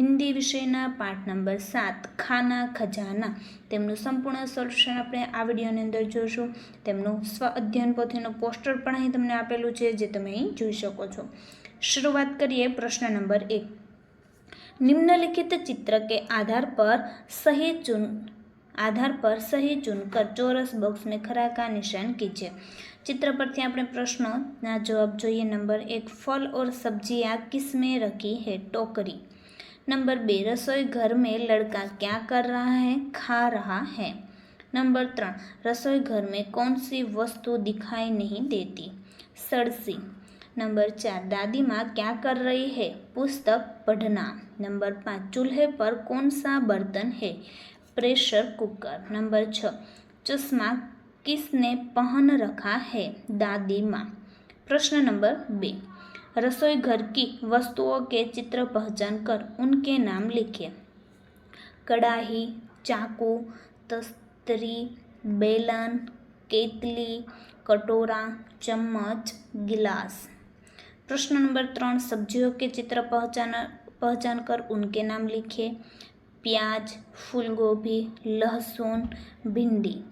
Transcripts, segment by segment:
હિન્દી વિષયના પાઠ નંબર સાત, ખાના ખજાના. તેમનું સંપૂર્ણ સોલ્યુશન આપણે આ વિડીયોની અંદર જોઈશું તેમનું સ્વ અધ્યયન પોથીનું પોસ્ટર પણ અહીં તમને આપેલું છે, જે તમે અહીં જોઈ શકો છો. શરૂઆત કરીએ પ્રશ્ન નંબર એક. નિમ્નલિખિત ચિત્ર કે આધાર પર સહી ચૂન, આધાર પર સહી ચૂનકર ચોરસ બોક્સને ખરાકા નિશાન કીજે ચિત્ર પરથી આપણે પ્રશ્નોના જવાબ જોઈએ. નંબર એક, ફલ ઓર સબ્જી આ કિસમે રખી હે ટોકરી. नंबर बे, रसोई घर में लड़का क्या कर रहा है? खा रहा है। नंबर त्रण रसोई घर में कौन सी वस्तु दिखाई नहीं देती? सड़सी नंबर चार, दादी माँ क्या कर रही है? पुस्तक पढ़ना। नंबर पाँच, चूल्हे पर कौन सा बर्तन है? Pressure cooker. नंबर छः, चश्मा किसने पहन रखा है? दादी माँ। प्रश्न नंबर बे रसोई घर की वस्तुओं के चित्र पहचान कर उनके नाम लिखिए कढ़ाई चाकू, तस्तरी, बेलन, केतली, कटोरा, चम्मच, गिलास। प्रश्न नंबर त्रण सब्जियों के चित्र पहचान पहचान कर उनके नाम लिखिए प्याज, फूलगोभी, लहसुन, भिंडी,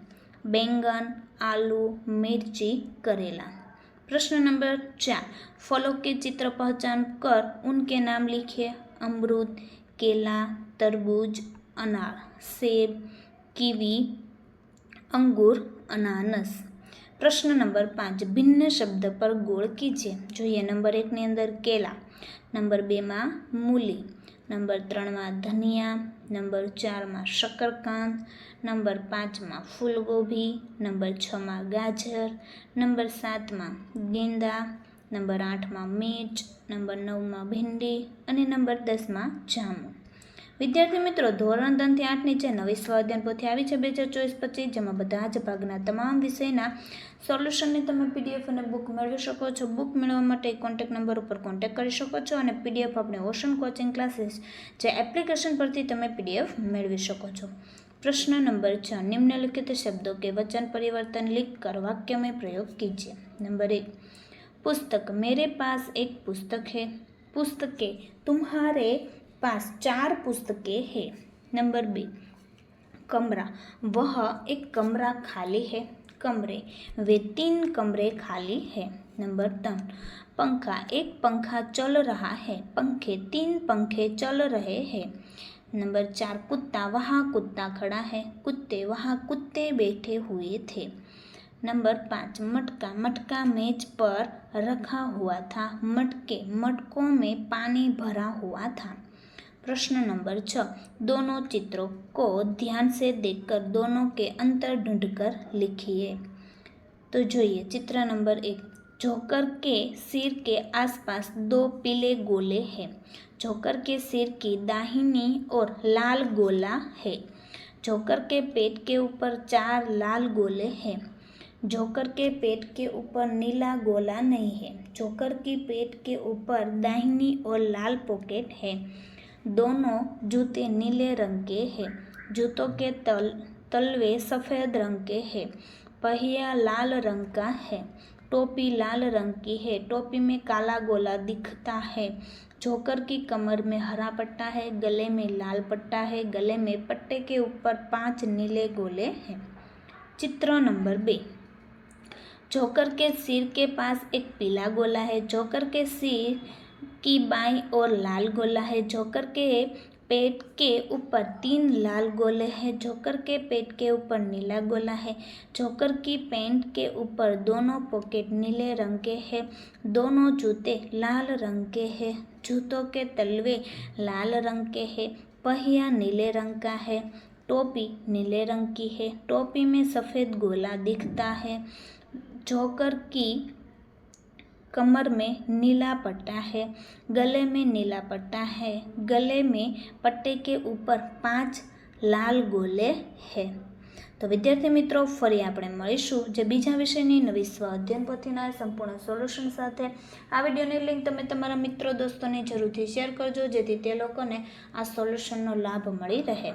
बैंगन, आलू, मिर्ची, करेला। प्रश्न नंबर चार फलों के चित्र पहचान कर उनके नाम लिखिए अमरूद केला तरबूज अनार सेब कीवी अंगूर अनानस પ્રશ્ન નંબર પાંચ ભિન્ન શબ્દ પર ગોળ કીજીએ જોઈએ નંબર એકની અંદર કેલા નંબર બેમાં મૂલી નંબર ત્રણમાં ધનિયા, નંબર ચારમાં શક્કરકાંદ નંબર પાંચમાં ફૂલગોભી, નંબર છમાં ગાજર, નંબર સાતમાં ગેંદા, નંબર આઠમાં મિર્ચ નંબર નવમાં ભીંડી અને નંબર દસમાં જામુન. વિદ્યાર્થી મિત્રો, ધોરણ ત્રણથી આઠની જે નવી સ્વાધ્યાન પોથી આવી છે બે હજાર ચોવીસ પચીસ, જેમાં બધા જ ભાગના તમામ વિષયના સોલ્યુશનની તમે પીડીએફ અને બુક મેળવી શકો છો. બુક મેળવવા માટે કોન્ટેક નંબર ઉપર કોન્ટેક્ટ કરી શકો છો અને પીડીએફ આપણે ઓશન કોચિંગ ક્લાસીસ જે એપ્લિકેશન પરથી તમે પીડીએફ મેળવી શકો છો. પ્રશ્ન નંબર છ, નિમ્નલિખિત શબ્દો કે વચન પરિવર્તન લીક કરવા વાક્ય મેં પ્રયોગ કીજીએ નંબર એક, પુસ્તક, મેરે પાસ એક પુસ્તક હે. પુસ્તકે, તુમ્હારે पास चार पुस्तकें हैं। नंबर बी, कमरा। वह एक कमरा खाली है। कमरे, वे तीन कमरे खाली है। नंबर तीन, पंखा। एक पंखा चल रहा है। पंखे, तीन पंखे चल रहे हैं। नंबर चार, कुत्ता। वहाँ कुत्ता खड़ा है। कुत्ते, वहाँ कुत्ते बैठे हुए थे। नंबर पाँच, मटका। मटका मेज पर रखा हुआ था। मटके, मटकों में पानी भरा हुआ था। प्रश्न नंबर छः दोनों चित्रों को ध्यान से देखकर दोनों के अंतर ढूंढकर लिखिए तो જોઈએ चित्र नंबर एक जोकर के सिर के आसपास दो पीले गोले हैं जोकर के सिर की दाहिनी ओर लाल गोला है जोकर के पेट के ऊपर चार लाल गोले हैं जोकर के पेट के ऊपर नीला गोला नहीं है जोकर की पेट के ऊपर दाहिनी ओर लाल पॉकेट है दोनों जूते नीले रंग के हैं। जूतों के तल, तलवे सफ़ेद रंग के हैं। पहिया लाल रंग का है। टोपी लाल रंग की है। टोपी में काला गोला दिखता है। जोकर की कमर में हरा पट्टा है। गले में लाल पट्टा है। गले में पट्टे के ऊपर पाँच नीले गोले हैं। चित्र नंबर बे। जोकर के सिर के पास एक पीला गोला है। जोकर के सिर की बाई और लाल गोला है, जोकर के पेट के ऊपर तीन लाल गोले हैं, जोकर के पेट के ऊपर नीला गोला है, जोकर की पैंट के ऊपर दोनों पॉकेट नीले रंग के हैं, दोनों जूते लाल रंग के हैं, जूतों के तलवे लाल रंग के हैं, पहिया नीले रंग का है, टोपी नीले रंग की है, टोपी में सफ़ेद गोला दिखता है, जोकर की कमर में नीला पट्टा है गले में नीला पट्टा है गले में पट्टे के ऊपर पांच લાલ ગોલે હે તો વિદ્યાર્થી મિત્રો ફરી આપણે મળીશું જે બીજા વિષયની નવી સ્વ અધ્યયન પોથીના સંપૂર્ણ સોલ્યુશન સાથે આ વિડીયોની લિંક તમે તમારા મિત્રો દોસ્તોને જરૂરથી શેર કરજો જેથી તે લોકોને આ સોલ્યુશનનો લાભ મળી રહે